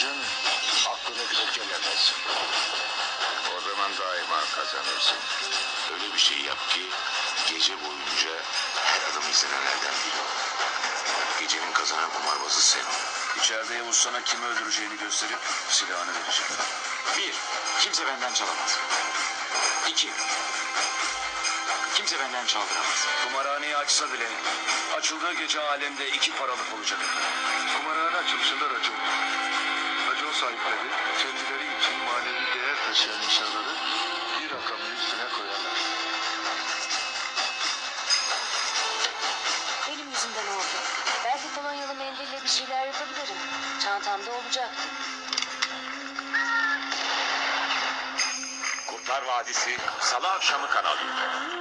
gücün aklına bile gelemez. O zaman daima kazanırsın. Öyle bir şey yap ki gece boyunca her adım izlenenlerden biri. Gecenin kazanan kumarbazı sen. İçeride Yavuz sana kimi öldüreceğini gösterip silahını verecek. Bir, kimse benden çalamaz. İki, kimse benden çaldıramaz. Kumarhaneyi açsa bile açıldığı gece alemde iki paralık olacak. Kumarhane açılışında racon şeyler yapabilirim. Çantamda olacaktı. Kurtlar Vadisi Salı akşamı Kanal 7'de.